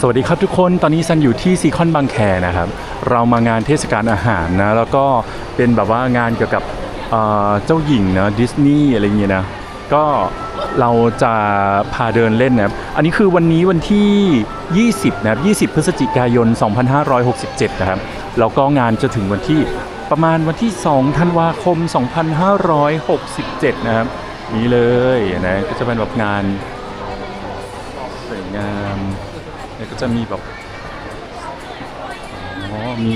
สวัสดีครับทุกคนตอนนี้ซันอยู่ที่ซีคอนบางแคนะครับเรามางานเทศกาลอาหารนะแล้วก็เป็นแบบว่างานเกี่ยวกับเเจ้าหญิงนะดิสนีย์อะไรอย่างเงี้ยนะก็เราจะพาเดินเล่นนะครับอันนี้คือวันนี้วันที่ 20นะครับ20 พฤศจิกายน 2567 นะครับแล้วก็งานจะถึงวันที่ประมาณวันที่ 2 ธันวาคม 2567 นะครับนี้เลยนะก็จะเป็นแบบงาน แล้วก็จะมีแบบอ๋อมี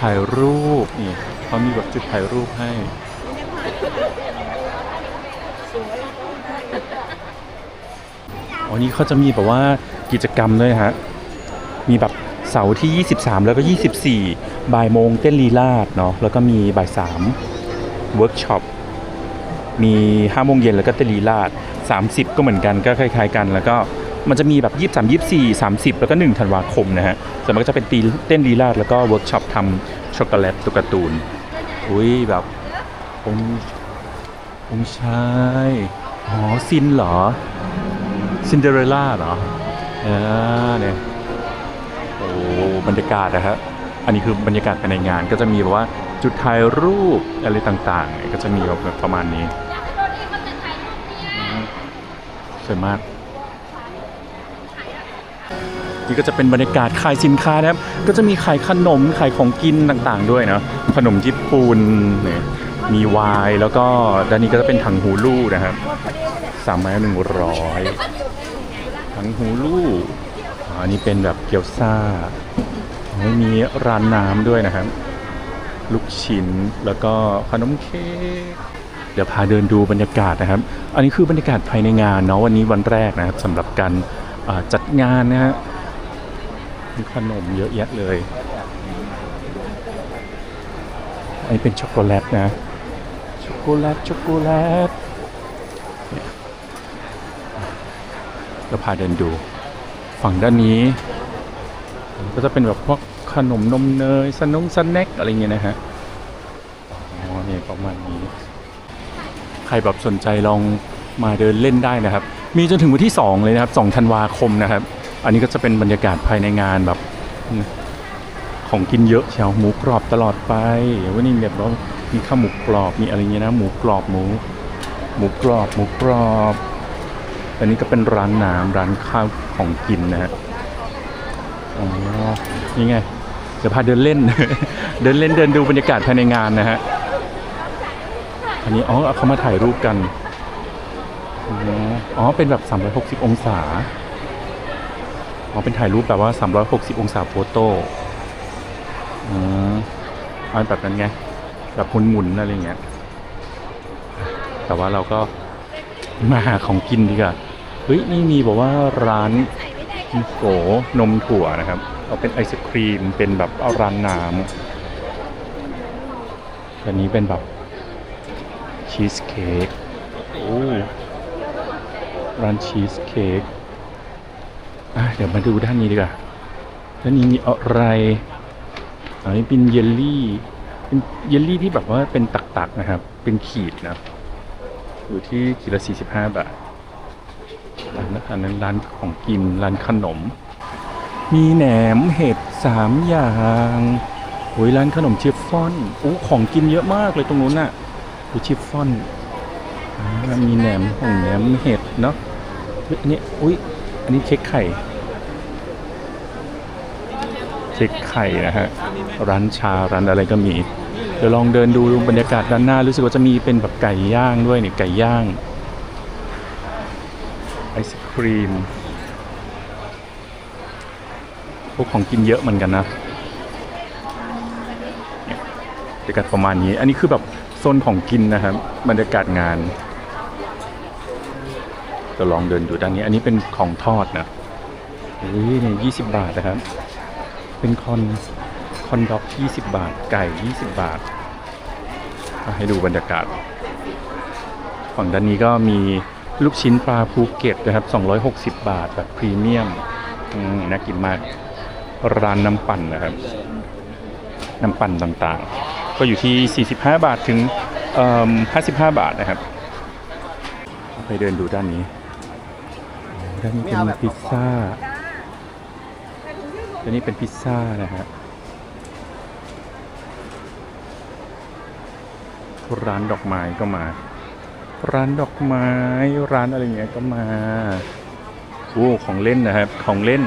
ถ่ายรูปนี่เขามีแบบจุดถ่ายรูปให้อ๋อนี่เขาจะมีแบบว่ากิจกรรมด้วยฮะ มีแบบเสาร์ที่ 23 แล้วก็ 24 บ่ายโมงเต้นลีลาดเนาะ แล้วก็มีบ่าย3เวิร์กช็อป มี5โมงเย็นแล้วก็เต้นลีลาด 30 ก็เหมือนกันก็คล้ายๆกัน แล้วก็ มันจะมีแบบ23 24 30แล้วก็1ธันวาคมนะฮะส่วนมากก็จะเป็นตีเต้นลีลาดแล้วก็เวิร์กช็อปทำช็อกโกแลตตัวการ์ตูนอุ้ยแบบองค์องค์ชายอ๋อซินเหรอ ซินเดอเรลล่าเหรอเออเนี่ยโอ้บรรยากาศนะฮะอันนี้คือบรรยากาศภายในงานก็จะมีแบบว่าจุดถ่ายรูปอะไรต่างๆเนี่ยก็จะมีแบบประมาณนี้สวยมาก นี่ก็จะเป็นบรรยากาศขายสินค้านะครับ ก็จะมีขายขนมขายของกินต่างๆ ด้วยนะขนมญี่ปุ่นเนี่ยมีไวน์แล้วก็ด้านนี้ก็จะเป็นถังหูลู่นะครับสามไม้หนึ่งร้อยถังหูลู่อันนี้เป็นแบบเกี๊ยวซ่าอ๋อมีร้านน้ำด้วยนะครับ ลูกชิ้นแล้วก็ขนมเค้กเดี๋ยวพาเดินดูบรรยากาศนะครับ อันนี้คือบรรยากาศภายในงานเนาะวันนี้วันแรกนะครับสำหรับการจัดงานนะฮะ มีขนมเยอะแยะเลย อันนี้เป็นช็อกโกแลตนะ ช็อกโกแลต ช็อกโกแลตเนี่ยเราพาเดินดู ฝั่งด้านนี้ ก็จะเป็นแบบพวกขนมนมเนยสนุงสแน็คอะไรเงี้ยนะฮะอ๋อนี่ประมาณนี้ ใครแบบสนใจลองมาเดินเล่นได้นะครับ มีจนถึงวันที่ 2 เลยนะครับ 2 ธันวาคมนะครับ อันนี้ก็จะเป็นบรรยากาศภายในงานแบบของกินเยอะเชียวหมูกรอบตลอดไปวันนี้แบบว่ามีข้าวหมูกรอบมีอะไรเงี้ยนะหมูกรอบหมู หมูกรอบหมูกรอบ อันนี้ก็เป็นร้านน้ำร้านข้าวของกินนะฮะอ๋อนี่ไงเดี๋ยวพาเดินเล่น เดินเล่นเดินดูบรรยากาศภายในงานนะฮะอันนี้อ๋อเขามาถ่ายรูปกันอ๋ออ๋อเป็นแบบ 360 องศา อ๋อเป็นถ่ายรูปแบบว่า 360 องศาโฟโต้อืมเอาแบบนั้นไง แบบหมุนๆอะไรเงี้ย แต่ว่าเราก็มาหาของกินดีกว่า เฮ้ย นี่มีบอกว่าร้านโกนมถั่วนะครับ เอาเป็นไอศครีม เป็นแบบเอาร้านน้ำอันนี้เป็นแบบชีสเค้ก โอ้ ร้านชีสเค้ก เดี๋ยวมาดูด้านนี้ดีกว่า ด้านนี้มีอะไรอันนี้เป็นเยลลี่ เป็นเยลลี่ที่แบบว่าเป็นตักๆนะครับ เป็นขีดนะ อยู่ที่ขีดละ45บาทร้านอันนั้นร้านของกิน ร้านขนม มีแหนมเห็ดสามอย่างโอ้ยร้านขนมชิฟฟ่อนโอ้ของกินเยอะมากเลยตรงนู้นน่ะดูชิฟฟ่อนมีแหนมของแหนมเห็ดเนาะอันนี้อุ้ยอันนี้เค้กไข่ เค้กไข่นะฮะร้านชาร้านอะไรก็มี เดี๋ยวลองเดินดูบรรยากาศด้านหน้ารู้สึกว่าจะมีเป็นแบบไก่ย่างด้วยนี่ไก่ย่างไอศครีมพวกของกินเยอะเหมือนกันนะบรรยากาศประมาณนี้ อันนี้คือแบบโซนของกินนะครับบรรยากาศงานจะลองเดินดูด้านนี้ อันนี้เป็นของทอดนะเฮ้ยเนี่ยยี่สิบบาทนะครับ เป็นคอนคอนด็อกยี่สิบบาท ไก่ยี่สิบบาท ให้ดูบรรยากาศ ฝั่งด้านนี้ก็มีลูกชิ้นปลาภูเก็ตนะครับ 260 บาทแบบพรีเมียมน่ากินมาก ร้านน้ำปั่นนะครับ น้ำปั่นต่างๆ ก็อยู่ที่ 45 บาทถึง 55 บาทนะครับ ไปเดินดูด้านนี้ด้านนี้เป็นพิซซ่า แล้วนี่เป็นพิซซ่านะฮะ ร้านดอกไม้ก็มา ร้านดอกไม้ ร้านอะไรเงี้ยก็มา โอ้ ของเล่นนะครับ ของเล่น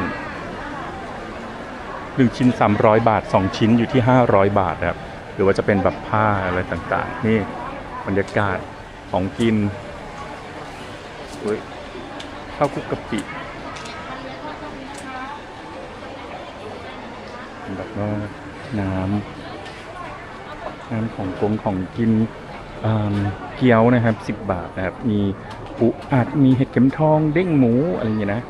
หนึ่งชิ้น 300 บาท 2 ชิ้นอยู่ที่ 500 บาทครับ หรือว่าจะเป็นแบบผ้าอะไรต่างๆ นี่บรรยากาศของกินเฮ้ยข้าวคลุกกะปิ แบบว่าน้ำน้ำของกงของกินเกี๊ยวนะครับ 10 บาทนะครับ มีปูอัดมีเห็ดเข็มทองเด้งหมูอะไรอย่างเงี้นะ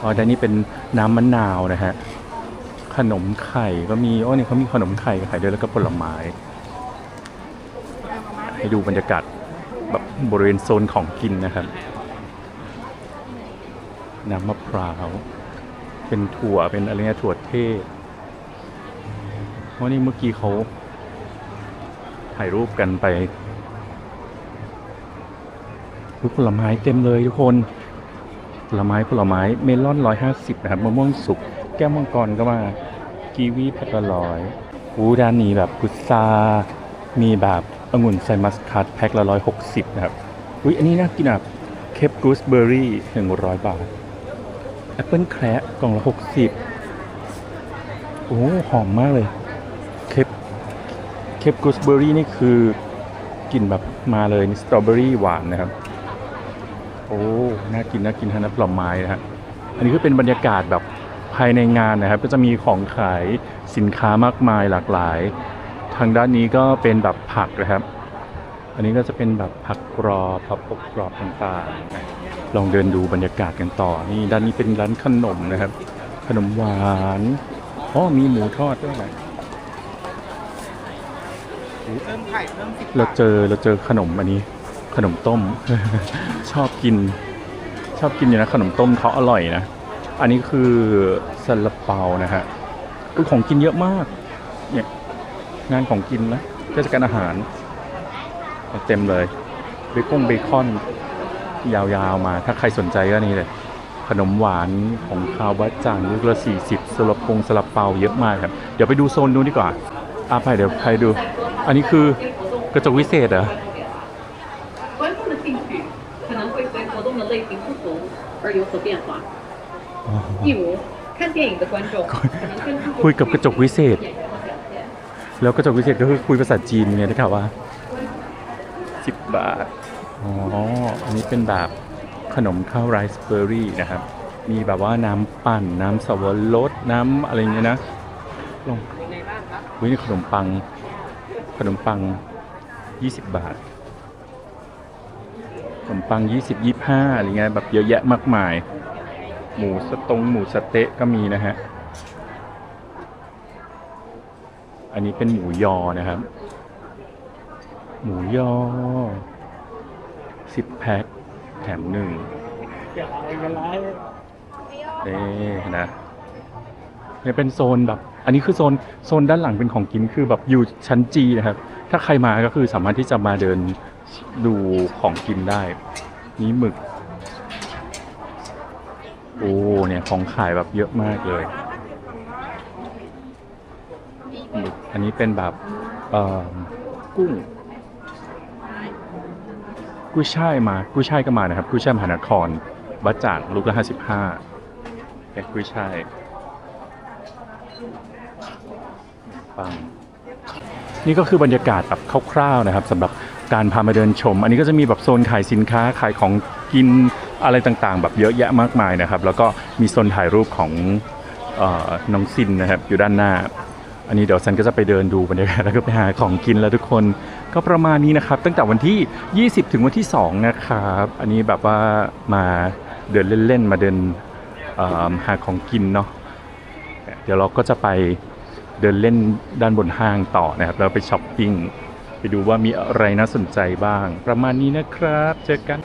อ๋อแต่นี่เป็นน้ำมะนาวนะฮะขนมไข่ก็มีโอ้เนี่ยเขามีขนมไข่ขายด้วยแล้วก็ผลไม้ ให้ดูบรรยากาศแบบบริเวณโซนของกินนะครับ น้ำมะพร้าว เป็นถั่วเป็นอะไรเงี้ยถั่วเทศ เพราะนี่เมื่อกี้เขาถ่ายรูปกันไปอุ๊ยผลไม้เต็มเลยทุกคน ผลไม้ผลไม้เมลอนร้อยห้าสิบนะครับมะม่วงสุก แก้วมังกรก็มา กีวีแพ็คละร้อยอู้ด้านนี้แบบพุทรามีแบบองุ่นไซมัสคัตแพ็คละร้อยหกสิบนะครับ อุ้ยอันนี้น่ากินอะเคปกูสเบอร์รี่หนึ่งร้อยบาทแอปเปิลแคระกล่องละหกสิบโอ้หอมมากเลย ปกูสเบอร์รี่นี่คือกลิ่นแบบมาเลยนี่สตรอเบอรี่หวานนะครับ โอ้ น่ากินน่ากินทั้งนั้นผลไม้นะฮะอันนี้ก็เป็นบรรยากาศแบบภายในงานนะครับ ก็จะมีของขายสินค้ามากมายหลากหลาย ทางด้านนี้ก็เป็นแบบผักนะครับ อันนี้ก็จะเป็นแบบผักกรอบผักอบกรอบต่างๆ ลองเดินดูบรรยากาศกันต่อ นี่ด้านนี้เป็นร้านขนมนะครับ ขนมหวานอ๋อมีหมูทอดด้วยนะ เพิ่มไข่เพิ่มสิบเราเจอเราเจอขนมอันนี้ ขนมต้ม ชอบกิน ชอบกินอยู่นะขนมต้มเขาอร่อยนะ อันนี้คือซาลาเปานะฮะของกินเยอะมาก เนี่ยงานของกินนะเทศกาลอาหาร เต็มเลยเบคอนเบคอนยาวๆมา ถ้าใครสนใจก็นี่เลย ขนมหวานของคาวบัจจังลูกละสี่สิบสลับปงสลับเปาเยอะมากครับ เดี๋ยวไปดูโซนนู้นดีกว่าอะไปเดี๋ยวไปดู อันนี้คือกระจกวิเศษเหรอคุยกับกระจกวิเศษ แล้วกระจกวิเศษก็คือคุยภาษาจีนเนี่ยที่ข่าวว่าสิบบาท อ๋อ อันนี้เป็นแบบขนมข้าวไรซ์เบอร์รี่นะครับ มีแบบว่าน้ำปั่น น้ำสวรสน้ำอะไรเงี้ยนะ ลงเฮ้ยนี่ขนมปัง ขนมปัง 20 บาท ขนมปัง 20 25อะไรเงี้ยแบบเยอะแยะมากมาย หมูสตงหมูสะเต๊ะก็มีนะฮะ อันนี้เป็นหมูยอนะครับ หมูยอสิบแพ็คแถมหนึ่งเอ๊นะ เนี่ยเป็นโซนแบบ อันนี้คือโซนโซนด้านหลังเป็นของกินคือแบบอยู่ชั้นจีนะครับ ถ้าใครมาก็คือสามารถที่จะมาเดินดูของกินได้นี่หมึก โอ้เนี่ยของขายแบบเยอะมากเลยหมึกอันนี้เป็นแบบเอ่อกุ้งกุ้ยช่ายมากุ้ยช่ายก็มานะครับกุ้ยช่ายมหานครบัจจางลูกละห้าสิบห้าเป็นกุ้ยช่าย ปังนี่ก็คือบรรยากาศแบบคร่าวๆนะครับสำหรับการพามาเดินชม อันนี้ก็จะมีแบบโซนขายสินค้าขายของกินอะไรต่างๆ แบบเยอะแยะมากมายนะครับ แล้วก็มีโซนถ่ายรูปของออน้องซินนะครับอยู่ด้านหน้า อันนี้เดี๋ยวฉันก็จะไปเดินดูบรรยากาศแล้วก็ไปหาของกินแล้วทุกคนก็ประมาณนี้นะครับ ตั้งแต่วันที่ 20 ถึงวันที่ 2 นะครับ อันนี้แบบว่ามาเดินเล่นๆมาเดินหาของกินเนาะ เดี๋ยวเราก็จะไปเดินเล่นด้านบนห้างต่อนะครับแล้วไปช้อปปิ้ง ไปดูว่ามีอะไรน่าสนใจบ้าง ประมาณนี้นะครับ เจอกัน